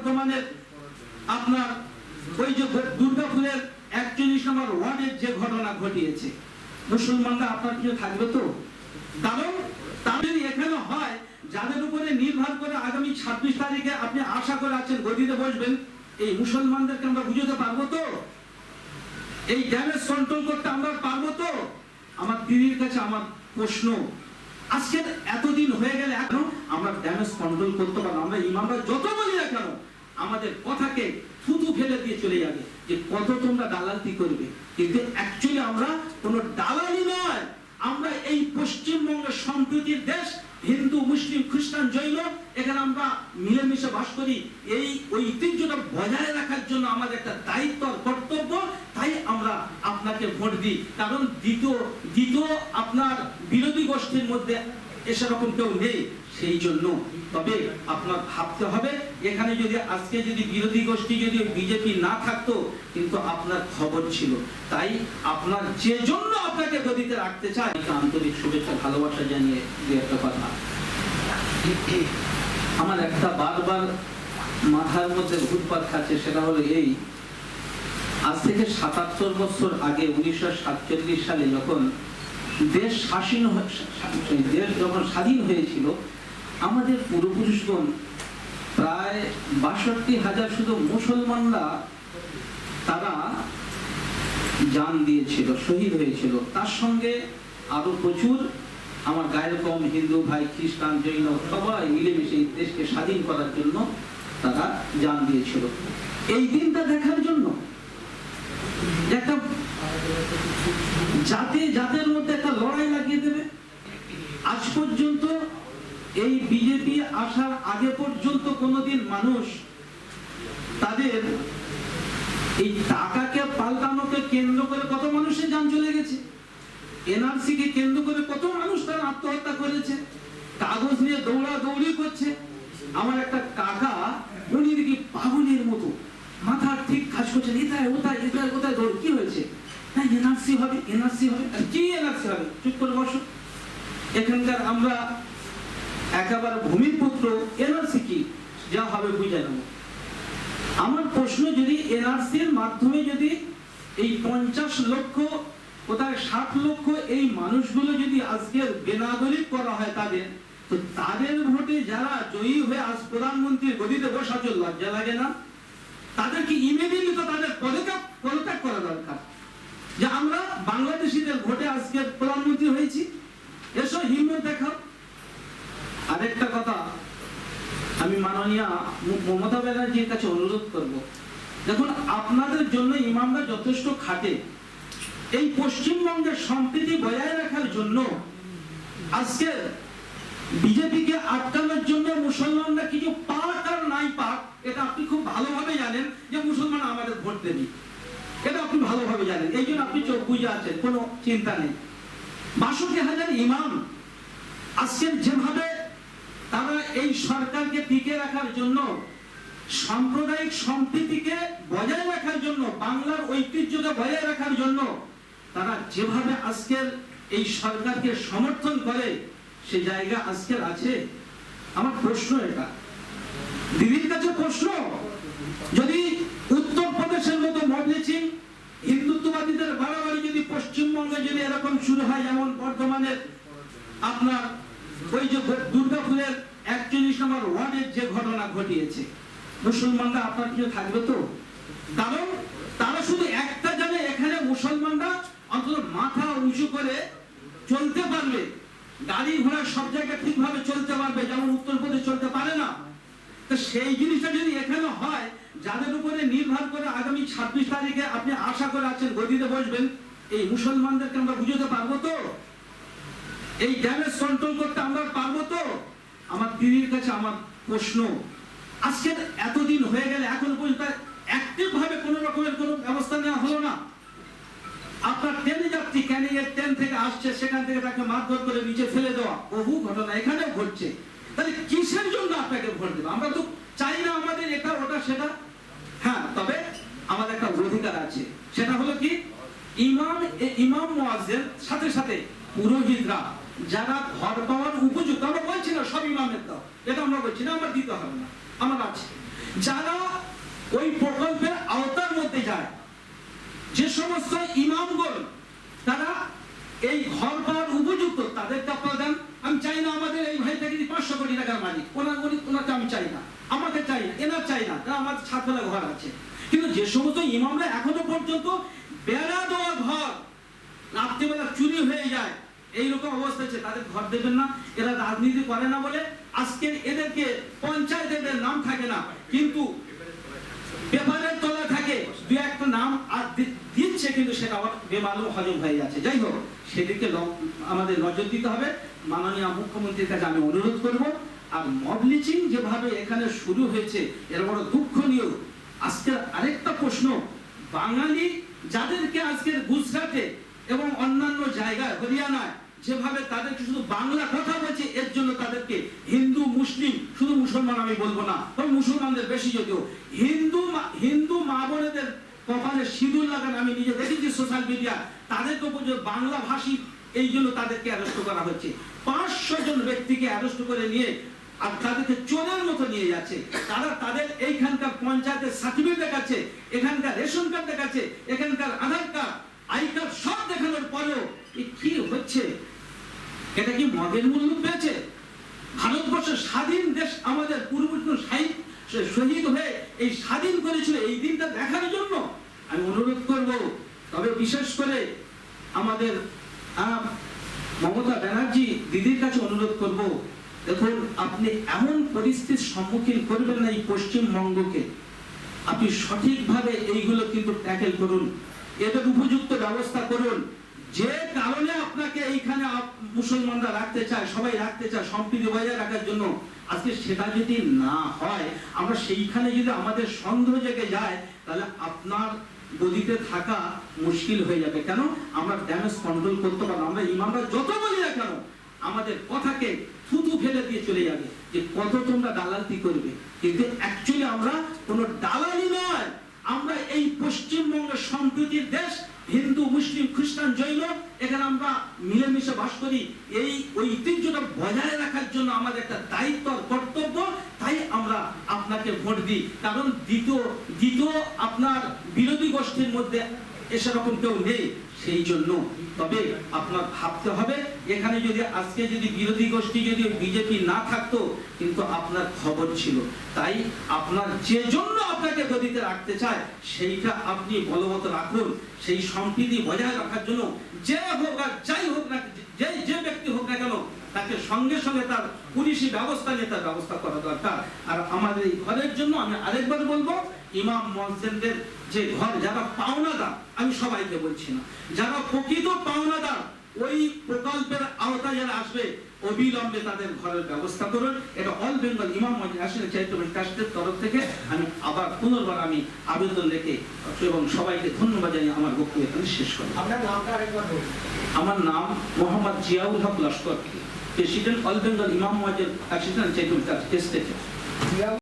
বর্তমানের আপনার ওই যে দুর্গাপুরের একচল্লিশ নম্বর ওয়ার্ডের যে ঘটনা ঘটিয়েছে, মুসলমানরা আপনার কিছু থাকবে তো? কারণ তা যদি এখানে হয়, যাদের উপরে নির্ভর করে আগামী ছাব্বিশ তারিখে আপনি আশা করে আছেন গদিতে বসবেন, এই মুসলমানদেরকে আমরা বুঝতে পারব তো? এই ড্যামেজ কন্ট্রোল করতে আমরা পারব তো? আমার দিদির কাছে আমার প্রশ্ন আজকে এতদিন হয়ে গেলে এখনও আমরা ড্যামেজ কন্ট্রোল করতে পারব আমরা ইমামরা যত বলি না কেন, আমাদের কথাকে থুতু ফেলে দিয়ে চলে যাবে যে কত তোমরা দালালতি করবে। কিন্তু অ্যাকচুয়ালি আমরা কোনো দালালি নয়। আমরা এই পশ্চিমবঙ্গের সম্প্রীতির দেশ, হিন্দু, মুসলিম, খ্রিস্টান, জৈন, এখানে আমরা মিলেমিশে বাস করি। এই ঐতিহ্যটা বজায় রাখার জন্য আমাদের একটা দায়িত্ব আর কর্তব্য, তাই আমরা আপনাকে ভোট দিই। কারণ দ্বিতীয় দ্বিতীয় আপনার বিরোধী গোষ্ঠীর মধ্যে এসেরকম কেউ নেই, সেই জন্য। তবে আপনার ভাবতে হবে, এখানে যদি আজকে যদি বিরোধী গোষ্ঠী যদি বিজেপি না থাকতো, কিন্তু আপনার খবর ছিল। তাই আপনার যে জন্য আপনাকে গদিতে রাখতে চাই আন্তরিক শুভেচ্ছা, ভালোবাসা জানিয়ে দু একটা কথা। আমার একটা বারবার মাথার মধ্যে ঘুরপাক খাচ্ছে, সেটা হলো এই। আজ থেকে সাতাত্তর বছর আগে উনিশশো সাতচল্লিশ সালে যখন দেশ স্বাধীন দেশ যখন স্বাধীন হয়েছিল, আমাদের পূর্বপুরুষগণ প্রায় বাষট্টি হাজার শুধু মুসলমানরা তারা জান দিয়েছিল, শহীদ হয়েছিল। তার সঙ্গে আরও প্রচুর আমার গায়ের কম হিন্দু, ভাই, খ্রিস্টান, জৈন সবাই মিলেমিশে দেশকে স্বাধীন করার জন্য তারা জান দিয়েছিল। এই দিনটা দেখার জন্য একটা জাতি জাতের মধ্যে একটা লড়াই লাগিয়ে দেবে। আজ পর্যন্ত এই বিজেপি আসার আগে পর্যন্ত কোনোদিন মানুষ তাদের এই টাকাকে পাল্টানোকে কেন্দ্র করে কত মানুষের যান চলে গেছে। এনআরসি কে কেন্দ্র করে কত মানুষ তারা আত্মহত্যা করেছে। কাগজ নিয়ে দৌড়া দৌড়ি করছে। আমার একটা কাকা, উনি দেখি পাগলের মতো মাথা ঠিক কাজ করছেন এটাই ওটাই এটাই ওটাই দৌড় কি হয়েছে? হ্যাঁ এনআরসি হবে এনআরসি হবে। কি এনআরসি হবে? চুপ করে বসো। এখানকার আমরা একেবারে এনআরসি কি? যা হবে বুঝে নেব। আমার প্রশ্ন যদি মাধ্যমে যদি এই পঞ্চাশ লক্ষ, কোথায় ষাট লক্ষ এই মানুষগুলো যদি আজকে বেনাগরিক করা হয় তাদের, তো তাদের ভোটে যারা জয়ী হয়ে আজ প্রধানমন্ত্রীর গদিতে বসা চল লজ্জা লাগে না? তাদেরকে ইমিডিয়েটলি তো তাদের পদত্যাগ পদত্যাগ করা দরকার? যে আমরা বাংলাদেশিদের ভোটে আজকে প্রধানমন্ত্রী হয়েছি। এসো হিম্মত দেখাও। আরেকটা কথা, আমি মাননীয় মমতা ব্যানার্জির কাছে অনুরোধ করব। দেখুন, আপনাদের জন্য ইমামরা যথেষ্ট খাটে। এই পশ্চিমবঙ্গের সম্প্রীতি বজায় রাখার জন্য আজকে বিজেপিকে আটকানোর জন্য মুসলমানরা কিছু পাক আর নাই পাক, এটা আপনি খুব ভালোভাবে জানেন যে মুসলমান আমাদের ভোট দেবে। এটা আপনি ভালোভাবে জানেন। এই জন্য আপনি চোখ বুঝে আছেন, কোনো চিন্তা নেই। বাষট্টি হাজার ইমাম আজকে যেভাবে তারা এই সরকারকে টিকে রাখার জন্য, সাম্প্রদায়িক সম্প্রীতিকে বজায় রাখার জন্য, বাংলার ঐতিহ্যকে বজায় রাখার জন্য তারা যেভাবে আজকের এই সরকারকে সমর্থন করে, সে জায়গা আজকের আছে। আমার প্রশ্ন এটা। দিদির কাছে প্রশ্ন, যদি উত্তরপ্রদেশের মতো মডলিচিং হিন্দুত্ববাদীদের বাড়াবাড়ি যদি পশ্চিমবঙ্গে যদি এরকম শুরু হয়, যেমন বর্ধমানের আপনার ওই যে দুর্গাপুরের একচল্লিশ নম্বর ওয়ার্ডের যে ঘটনা ঘটিয়েছে, মুসলমানরা আপনার কিছু থাকবে তো? কারণ তারা শুধু একটা জানে, এখানে মুসলমানরা অন্তত মাথা উঁচু করে চলতে পারবে। গাড়ি ঘোড়া সব জায়গায় ঠিকভাবে চলতে পারবে, যেমন উত্তরপ্রদেশ চলতে পারে না। তো সেই জিনিসটা যদি এখানে হয় যাদের উপরে নির্ভর করে আগামী ছাব্বিশ তারিখে আপনি আশা করে আছেন গদিতে বসবেন, এই মুসলমানদেরকে আমরা বুঝতে পারব তো? এই ড্যামেজ কন্ট্রোল করতে আমরা পারব তো? আমার দিদির কাছে আমার প্রশ্ন আজকে এতদিন হয়ে গেলে এখন পর্যন্ত অ্যাক্টিভ ভাবে কোন রকমের কোনো ব্যবস্থা নেওয়া হলো না। আপনার ট্রেনে যাত্রী ক্যানিং এর ট্রেন থেকে আসছে, সেখান থেকে তাকে মারধর করে নিচে ফেলে দেওয়া। বহু ঘটনা এখানেও ঘটছে। তাহলে কিসের জন্য আপনাকে ভোট দেবো? আমরা তো চাই না আমাদের এটা, ওটা, সেটা হ্যাঁ তবে আমাদের একটা অধিকার আছে। সেটা হলো কি? ইমাম ইমাম মুয়াজ্জিন সাথে সাথে পুরোহিতরা যারা ঘর পাওয়ার উপযুক্ত, আমরা বলছি না সব ইমামের দাও, এটা আমরা বলছি না, আমার দিতে হবে না আমার আছে। যারা ওই প্রকল্পের আওতার মধ্যে যায়, যে সমস্ত ইমামগণ, তারা এই ঘর পাওয়ার উপযুক্ত তাদেরকে আপনারা দেন। আমি চাই না আমাদের এই ভাইটাকে যদি পাঁচশো কোটি টাকার মালিক, ওনার ওনাকে আমি চাই না, আমাকে চাই না, এনার চাই না আমাদের ছাদবেলা ঘর আছে। কিন্তু যে সমস্ত ইমামরা এখনও পর্যন্ত বেড়া দেওয়া ঘর রাত্রিবেলা চুরি হয়ে যায়, এইরকম অবস্থা আছে তাদের ঘর দেবেন না, এরা রাজনীতি করে না বলে আজকে এদেরকে পঞ্চায়েতের নাম থাকে না, কিন্তু পেপারের তলা থাকে, দু একটা নাম আর দিচ্ছে কিন্তু সেটা আবার বেমালুম হজম হয়ে যাচ্ছে। যাই হোক সেদিকে আমাদের নজর দিতে হবে। মাননীয় মুখ্যমন্ত্রীর কাছে আমি অনুরোধ করব, আর মব লিচিং যেভাবে এখানে শুরু হয়েছে, এর বড় দুঃখনীয় আজকের আরেকটা প্রশ্ন। বাঙালি যাদেরকে আজকের গুজরাটে এবং অন্যান্য জায়গায়, হরিয়ানায়, যেভাবে তাদেরকে শুধু বাংলা কথা বলছে, এর জন্য তাদেরকে হিন্দু, মুসলিম, শুধু মুসলমান আমি বলব না তবে মুসলমানদের বেশি যদিও। হিন্দু হিন্দু মা বোনেদের কপালে সিঁদুর লাগান আমি নিজে দেখেছি সোশ্যাল মিডিয়া তাদেরকে বাংলা ভাষী এই জন্য তাদেরকে অ্যারেস্ট করা হচ্ছে। পাঁচশো জন ব্যক্তিকে অ্যারেস্ট করে নিয়ে আর তাদেরকে চোরের মতো নিয়ে যাচ্ছে। তারা তাদের এইখানকার পঞ্চায়েতের সার্টিফিকেট দেখাচ্ছে, এখানকার রেশন কার্ড দেখাচ্ছে, এখানকার আধার কার্ড আই কার্ড সব দেখানোর পরেও কি হচ্ছে? এটা কি মদের মূল্য পেয়েছে ভারতবর্ষের স্বাধীন দেশ আমাদের পূর্বপুরুষ শহীদ শহীদ হয়ে এই স্বাধীন করেছিল এই দিনটা দেখার জন্য। আমি অনুরোধ করব, তবে বিশেষ করে আমাদের মমতা ব্যানার্জি দিদির কাছে অনুরোধ করব দেখুন, আপনি এমন পরিস্থিতির সম্মুখীন করবেন না এই পশ্চিমবঙ্গকে। আপনি সঠিকভাবে এইগুলো কিন্তু ট্যাকেল করুন। এদের উপযুক্ত ব্যবস্থা করুন। যে কারণে আপনাকে এইখানে মুসলমানরা রাখতে চায়, সবাই রাখতে চায়, সম্প্রীতি বজায় রাখার জন্য। আজকে সেটা যদি না হয়, আমরা সেইখানে যদি আমাদের সন্দেহ জেগে যায়, তাহলে আপনার গদিতে থাকা মুশকিল হয়ে যাবে। কেন? আমরা ড্যামেজ কন্ট্রোল করতে পারব আমরা ইমামরা যত বলি না কেন, আমাদের কথাকে থুতু ফেলে দিয়ে চলে যাবে যে কত তোমরা দালালতি করবে। কিন্তু অ্যাকচুয়ালি আমরা কোনো দালালি নয়। আমরা এই পশ্চিমবঙ্গের সম্প্রীতির দেশ, হিন্দু, মুসলিম, খ্রিস্টান, জৈন, এখানে আমরা মিলেমিশে বাস করি। এই ঐতিহ্যটা বজায় রাখার জন্য আমাদের একটা দায়িত্ব কর্তব্য, তাই আমরা আপনাকে ভোট দিই। কারণ দ্বিতীয় দ্বিতীয় আপনার বিরোধী গোষ্ঠীর মধ্যে এসেরকম কেউ নেই, সেই জন্য। তবে আপনার ভাবতে হবে, এখানে যদি আজকে যদি বিরোধী গোষ্ঠী যদি বিজেপি না থাকতো, কিন্তু আপনার খবর ছিল। তাই আপনার যে জন্য আপনাকে গদিতে রাখতে চায়, সেইটা আপনি বলবৎ রাখুন। সেই সম্প্রীতি বজায় রাখার জন্য যে হোক আর যাই হোক না, যে যে ব্যক্তি হোক না কেন তাকে সঙ্গে সঙ্গে তার পুলিশি ব্যবস্থা নিয়ে তার ব্যবস্থা করা দরকার। আর আমাদের এই ঘরের জন্য আমি আরেকবার বলব ইমাম মসজিদদের যে ঘর যারা পাওনাদার আমি সবাইকে বলছি না যারা প্রকৃত পাওনাদার ওই প্রকল্পের আওতায় যারা আসবে অবিলম্বে তাদের ঘরের ব্যবস্থা করুন। এটা অল বেঙ্গল ইমাম ন্যাশনাল চ্যারিটেবল ট্রাস্টের তরফ থেকে আমি আবার পুনর্বার আমি আবেদন রেখে এবং সবাইকে ধন্যবাদ জানিয়ে আমার বক্তব্য এখানে শেষ করি আপনার নামটা আরেকবার আমার নাম মোহাম্মদ জিয়াউল হক লস্কর অল বেঙ্গল ইমাম মসজিদ ন্যাশনাল চ্যারিটেবল ট্রাস্ট এসটেটে জিয়া